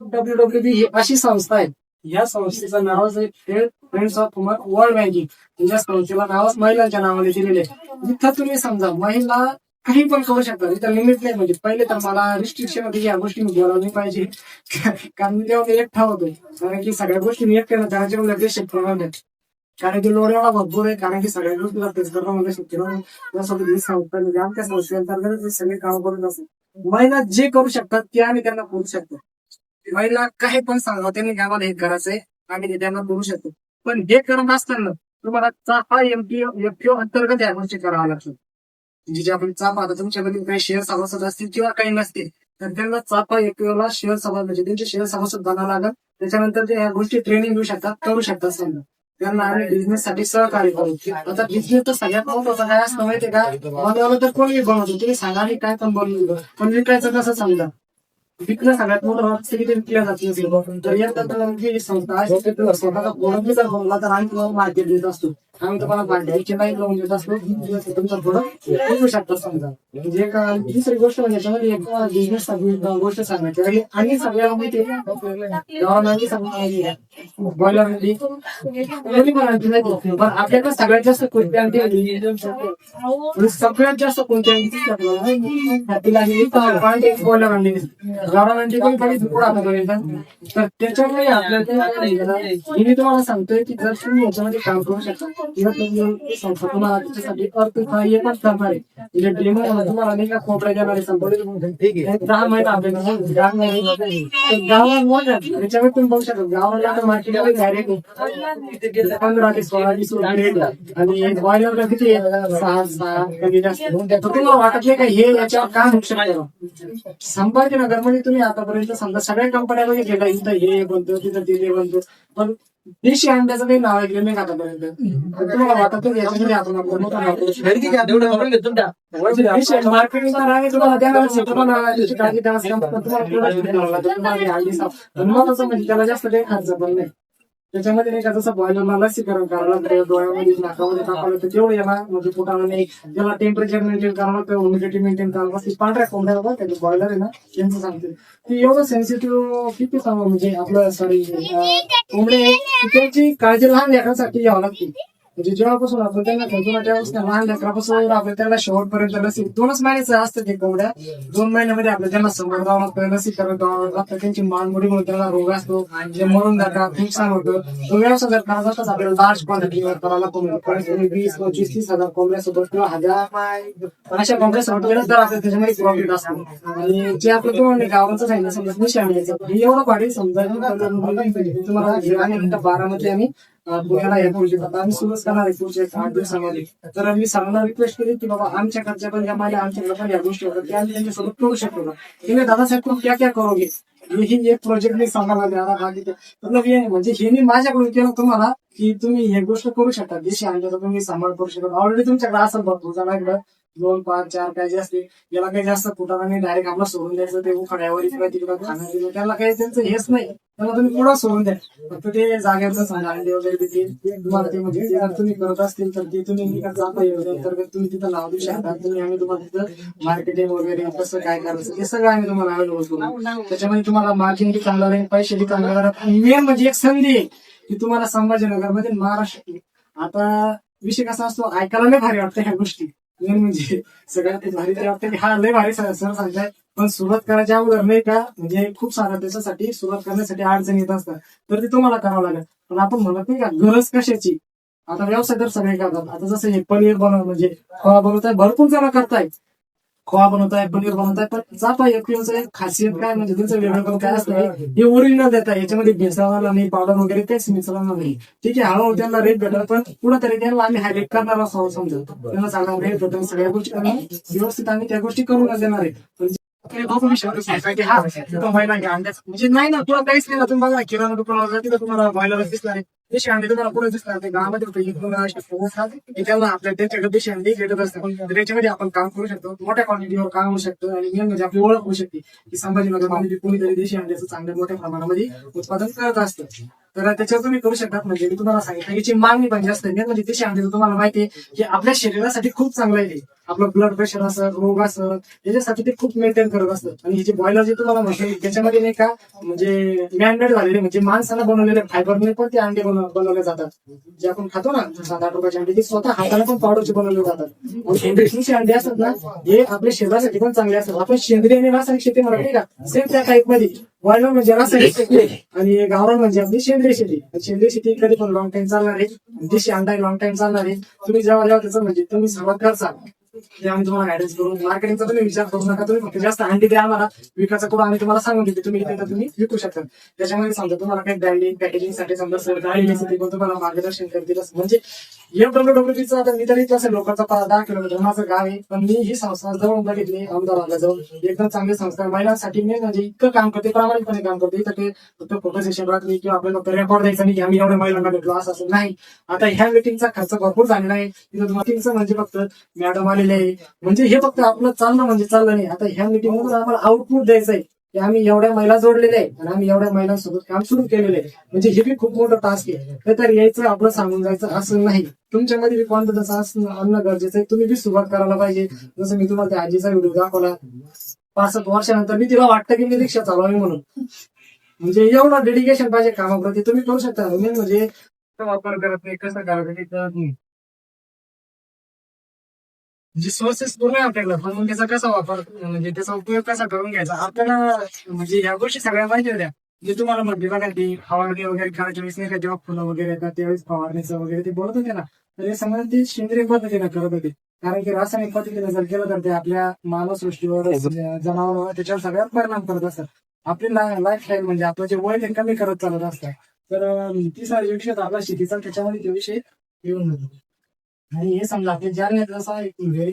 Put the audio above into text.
W W बी ही अशी संस्था आहे. या संस्थेचं नावच friends of woman world banking या संस्थेला नावच महिलांच्या नावाने दिलेले आहे. जिथं तुम्ही समजा महिला काही पण करू शकता तिथं लिमिट नाही म्हणजे पहिले तर मला रिस्ट्रिक्शन होती या गोष्टी मी नाही पाहिजे. कारण मी तेव्हा मी एकटा होतो. कारण की सगळ्या गोष्टी मी एकट्यानं त्याच्या लगेच शक्य नाही. कारण की लोड भरपूर आहे. कारण की सगळ्या गोष्टीला तेच करणं म्हणजे शक्य नाही त्यासाठी संस्था म्हणजे आमच्या संस्थेअंतर्गत सगळे काम करून असतात. महिला जे करू शकतात ते आम्ही त्यांना करू शकतो. महिला काही पण सांगा त्यांनी आम्हाला हे करायचंय आम्ही ते त्यांना करू शकतो. पण हे करत असताना तुम्हाला चाफा एमपीओ एफपीओ अंतर्गत या गोष्टी कराव्या लागतात. म्हणजे जे आपण चाफा आता तुमच्याकडे काही शेअर सभासद असतील किंवा काही नसतील तर त्यांना चाफा एफपीओ ला शेअर सभा म्हणजे त्यांचे शेअर सभासद बनावं लागेल. त्याच्यानंतर ते या गोष्टी ट्रेनिंग घेऊ शकतात करू शकतात समजा. त्यांना आम्ही बिझनेस साठी सहकार्य करू. आता बिझनेस तर सगळ्यात महत्त्वाचा काय असतं माहितीये का? बनवलं तर कोणी बनवतो. तुम्ही सांगा आणि काय पण बनवून पण विकायचं कसं समजा? विकलं सगळ्यात मोठं असतं की ते विकल्या जात तर या तंत्रज्ञानाची संस्था आहे स्वतःचा प्रोडक्ट जर तर आम्ही मार्केट देत असतो? आम्ही तुम्हाला भांड्याची लाईन लावून देत असतो तुमचा प्रोडक्ट विकू शकता समजा. म्हणजे का दुसरी गोष्ट म्हणजे त्यामध्ये एक बिझनेस साठी गोष्ट सांगायची. आणि- आणि सगळ्याला माहिती आहे गव्हर्नमेंटची सांगणार बॉयलर पण आणते आपल्याकडे सगळ्यात जास्त कोणत्या म्हणजे सगळ्यात जास्त कोणत्या आणते आपल्याला तिला बॉयलर आणली गव्हर्नमेंटची पण काही पुढे आता तर त्याच्यामुळे आपल्याला मी तुम्हाला सांगतोय की जर तुम्ही याच्यामध्ये काम करू शकता किंवा तुम्ही संस्था तुम्हाला त्याच्यासाठी पण करणार आहे. म्हणजे डेमो तुम्हाला नाही का संपवले आपल्याकडे नाही मोठ्या त्याच्यामुळे तुम्ही बघू शकता गावाला आता मार्केटमध्ये डायरेक्ट पंधरा ते सोळा वीस रुपये आणि बॉयलरला किती सहा सहा जास्त. तुम्हाला वाटत नाही का हे याच्यावर काम होऊ शकतं संभाजीनगरमध्ये तुम्ही आतापर्यंत समजा सगळ्या कंपन्या गेला इथं हे बनतो तिथं तिथे बनतो. पण देशी अंड्याचं काही नाव ऐकलं नाही का आतापर्यंत तुम्हाला वाटत नाही याच्यामध्ये आपण आपलं मोठं नाव करू शकतो. देशी मार्केटिंग आहे तुम्हाला द्यायला तुम्हाला त्याची काळजी द्यावं लागेल. पण तुम्हाला product द्यावं लागेल. तुम्हाला हे अंडी साफ. पण महत्वाचं म्हणजे त्याला जास्त काही खर्च पण नाही त्याच्यामध्ये नाही का जसं बॉयलरला लसीकरण करावं लागतं डोळ्यामध्ये नाकामध्ये टाकावं लागतं तेवढं याला म्हणजे पोटाला नाही त्याला टेम्परेचर मेंटेन करावं लागतं ह्युमिडिटी मेंटेन करावं लागतं पांढऱ्या कोंबड्या बघा बॉयलर आहे ना त्यांचं सांगते. ती एवढं सेन्सिटिव्ह किती सांगा म्हणजे आपलं सॉरी कोंबडे त्याची त्यांची काळजी लहान लेखासाठी घ्यावं लागते. म्हणजे जेव्हापासून आपण त्यांना खेळतो ना तेव्हापासून त्या लहान लेकरापासून आपण त्यांना शेवटपर्यंत लसी दोनच महिन्याचं असतं ते कोंबड्या. दोन महिन्यामध्ये आपल्या त्यांना समोर जावं लागतं लसीकरण करावं लागतं त्यांची मानमुडी म्हणून त्यांना रोग असतो. जे मरून जातात नुकसान होतं. तो व्यवसाय जर करायचा असताच आपल्याला लार्ज क्वांटिटीवर करायला कोंबड्या वीस पंचवीस तीस हजार कोंबड्यासोबत किंवा हजार अशा कोंबड्यासोबत गेलं तर आपल्या त्याच्यामध्ये प्रॉफिट असतो. आणि जे आपलं तुम्हाला गावाचं सांगितलं समजा निशा मिळायचं हे एवढं भारी समजा तुम्हाला आणि बारामध्ये आम्ही अं, पुण्याला या पुढचे आम्ही सुरुवात करणार आहे पुढच्या आठ दिवसामध्ये. तर मी सर्वांना रिक्वेस्ट केली की बाबा आमच्याकडच्या पण या माझ्या आमच्याकडे पण या गोष्टी होतात. त्या आम्ही त्यांच्यासोबत करू शकतो ना तुम्ही दादासाहेब तुम क्या क्या करोगे ही एक प्रोजेक्ट मी सांगायला द्यायला बाकी मतलब हे म्हणजे हे मी माझ्याकडून केलं तुम्हाला की तुम्ही हे गोष्ट करू शकता. देशी अंड्याचा तुम्ही सांभाळ करू शकता. ऑलरेडी तुमच्याकडे असेल भरपूर जणांकडे दोन पाच चार काय जे असते याला काही जास्त फुटाला नाही डायरेक्ट आपलं सोडून द्यायचं ते उखाड्यावर खाणं दिलं त्याला काही त्यांचं हेच नाही. त्याला तुम्ही पुढं सोडून द्या. फक्त ते जागेचं सांगा अंडे वगैरे देते तुम्हाला ते म्हणजे जर तुम्ही करत असतील तर ते तुम्ही जाता जाता तर तुम्ही तिथं नाव देऊ शकता. तुम्ही आम्ही तुम्हाला तिथं मार्केटिंग वगैरे कसं काय करायचं ते सगळं आम्ही तुम्हाला अवेलेबल करू. त्याच्यामध्ये तुम्हाला मार्जिन बी राहील पैसे बी चांगले मेन म्हणजे एक संधी आहे की तुम्हाला संभाजीनगरमध्ये महाराष्ट्र आता विषय कसा असतो ऐकायला नाही भारी वाटतं ह्या गोष्टी. मेन म्हणजे सगळ्यात भारी ते वाटतं की हा लय भारी सर सांगताय पण सुरुवात करायच्या अगोदर नाही का म्हणजे खूप सारा त्याच्यासाठी सुरुवात करण्यासाठी अडचणी येत असतात. तर ते तुम्हाला करावं लागेल. पण आपण म्हणत नाही का गरज कशाची? आता व्यवसाय तर सगळे करतात. आता जसं हे पनीर बनव म्हणजे खवा बनवताय भरपूर जण करताय खवा बनवताय पनीर बनवताय पण जाता एक एक खासियत काय? म्हणजे त्यांचं वेगळं काय असतं? हे ओरिजिनल देतात याच्यामध्ये भेसळवाला नाही पावडर वगैरे काहीच मिसळणार नाही. ठीक आहे हळूहळू त्यांना रेट भेटल पण पुढे तरी त्यांना आम्ही हायलाइट करणार असं समजा. त्यांना सांगणार रेट भेटल सगळ्या गोष्टी आम्ही व्यवस्थित आम्ही त्या गोष्टी करूनच देणार आहे. नाही हा म्हणजे नाही ना तुला काहीच नाही ना तुम्ही बघा किराणा दुकानावर तुम्हाला व्हायला दिसणार आहे. देशी अंडे तुम्हाला पुढे दिसणार ते गावामध्ये होते आपल्या त्यांच्याकडे देशी अंडे भेटत असतात त्याच्यामध्ये आपण काम करू शकतो मोठ्या क्वांटिटीवर काम होऊ शकतं आणि मेन म्हणजे आपली ओळख होऊ शकते की संभाजीनगरमध्ये कोणीतरी देशी अंड्याचं चांगल्या मोठ्या प्रमाणामध्ये उत्पादन करत असतं तर त्याच्यावर तुम्ही करू शकता म्हणजे मी तुम्हाला सांगितलं याची मागणी पण जास्त आहे. म्हणजे देशी अंडे तुम्हाला माहिती आहे की आपल्या शरीरासाठी खूप चांगलं आहे आपलं ब्लड प्रेशर असं रोग असं याच्यासाठी ते खूप मेंटेन करत असतं आणि हे जे बॉयलर जे तुम्हाला म्हणतो त्याच्यामध्ये नाही का म्हणजे मॅनमेड झालेले म्हणजे माणसाला बनवलेले फायबरने पण ते अंडे बनवले जातात. जे आपण खातो ना सात आठ रुपयाचे अंडे ते स्वतः हाताने पण पावडरचे बनवले जातात. आणि अंडे असतात ना हे आपल्या शरीरासाठी पण चांगले असतात. आपण सेंद्रिय आणि रासायनिक शेती म्हणत नाही का सेम त्या टाईपमध्ये. बॉयलर म्हणजे रासायनिक शेती. आणि गावरान म्हणजे आपली सेंद्रिय शेती. सेंद्रिय शेती कधी पण लॉंग टाइम चालणार. आहे देशी अंडा लॉंग टाइम चालणार. आहे तुम्ही जेव्हा जेव्हा त्याचं म्हणजे तुम्ही सुरुवात करसाल म्हणजे आम्ही तुम्हाला गायडन्स करू मार्केटिंगचा तुम्ही विचार करू नका. तुम्ही फक्त जास्त अंडी द्या आम्हाला. विकायचं करून आम्ही तुम्हाला सांगून देतो. तुम्ही इथे तुम्ही विकू शकता. त्याच्यामध्ये समजा तुम्हाला काही ब्रँडिंग पॅकेजिंगसाठी समजा सर गाडी रेसिपी पण तुम्हाला मार्गदर्शन करतील म्हणजे एफडब्ल्यू डब्ल्यूचा आता मी तरी इथं असेल लोकांचा पाच दहा किलोमीटर. माझं गाव आहे पण मी ही संस्था जवळ बघितली अहमदाबादला जाऊन एकदम चांगली संस्था महिलांसाठी मी म्हणजे इतकं काम करते प्रामाणिकपणे काम करते. तर ते फक्त फोटो सेशन राहत नाही किंवा आपल्याला रेकॉर्ड द्यायचा नाही की आम्ही एवढ्या महिलांना भेटलो असं असं नाही. आता ह्या मिटिंगचा खर्च भरपूर झालेला आहे. तिथं मिटिंगचं म्हणजे फक्त मॅडम आलेले आहे. म्हणजे हे फक्त आपलं चालणं म्हणजे चाललं नाही. आता ह्या मिटिंग मधून आम्हाला आउटपुट द्यायचं आहे. की आम्ही एवढ्या महिला जोडलेल्या आहे आणि आम्ही एवढ्या महिलांसोबत काम सुरू केलेलं आहे. म्हणजे हे बी खूप मोठं टास्क आहे. तर यायचं आपलं सांगून जायचं असं नाही. तुमच्यामध्ये बी कॉन्फिडन्स असणं आणणं गरजेचं आहे. तुम्ही बी सुरुवात करायला पाहिजे. जसं मी तुम्हाला त्या आजीचा व्हिडिओ दाखवला. पासष्ट वर्षानंतर मी तिला वाटतं की मी रिक्षा चालवावी म्हणून. म्हणजे एवढं डेडिकेशन पाहिजे कामाप्रती. तुम्ही करू शकता. मेन म्हणजे वापर करत नाही. कसं करायचं नाही. म्हणजे सोर्सेस पूर्ण आहे आपल्याकडे पण मग त्याचा कसा वापर म्हणजे त्याचा उपयोग कसा करून घ्यायचा? आपल्याला म्हणजे ह्या गोष्टी सगळ्या माहिती होत्या. जे तुम्हाला म्हटली बघा ती फवारणी वगैरे करायच्या वेळेस नाही का जेव्हा फुलं वगैरे येतात त्यावेळेस फवारणीचं वगैरे ते बोलत होते ना. तर हे समजा ते सेंद्रिय पद्धतीने करत होते. कारण की रासायनिक पद्धतीने जर केलं तर ते आपल्या मानवसृष्टीवर जनावरांवर त्याच्यावर सगळ्यात परिणाम करत असतात. आपली लाईफ स्टाईल म्हणजे आपलं जे वय ते कमी करत चालत असतं. तर ती सारी विषय आपला शेतीचा त्याच्यामध्ये ते विषय येऊन जातो. आणि हे समजा आपल्या जालन्यात जसा एक घरी